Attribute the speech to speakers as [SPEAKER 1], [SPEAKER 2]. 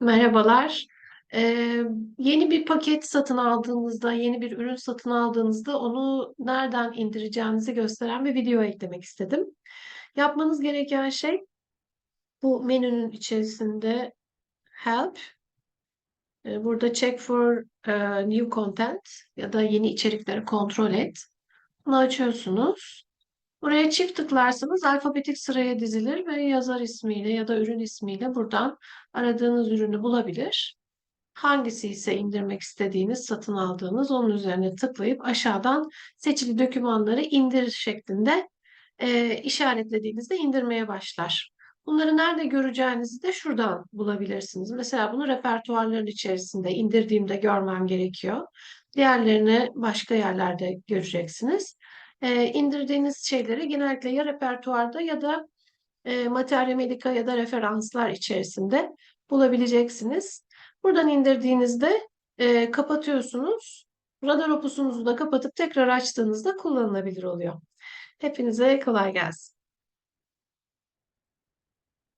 [SPEAKER 1] Merhabalar. Ee, yeni bir paket satın aldığınızda, yeni bir ürün satın aldığınızda onu nereden indireceğinizi gösteren bir video eklemek istedim. Yapmanız gereken şey bu menünün içerisinde Help, burada Check for e, New Content ya da yeni içerikleri kontrol et. Bunu açıyorsunuz. Buraya çift tıklarsanız alfabetik sıraya dizilir ve yazar ismiyle ya da ürün ismiyle buradan aradığınız ürünü bulabilir. Hangisi ise indirmek istediğiniz, satın aldığınız onun üzerine tıklayıp aşağıdan seçili dokümanları indir şeklinde e, işaretlediğinizde indirmeye başlar. Bunları nerede göreceğinizi de şuradan bulabilirsiniz. Mesela bunu repertuarların içerisinde indirdiğimde görmem gerekiyor. Diğerlerini başka yerlerde göreceksiniz. E, indirdiğiniz şeyleri genellikle ya repertuarda ya da e, Materia Medica ya da referanslar içerisinde bulabileceksiniz. Buradan indirdiğinizde e, kapatıyorsunuz. Radar opusunuzu da kapatıp tekrar açtığınızda kullanılabilir oluyor. Hepinize kolay gelsin.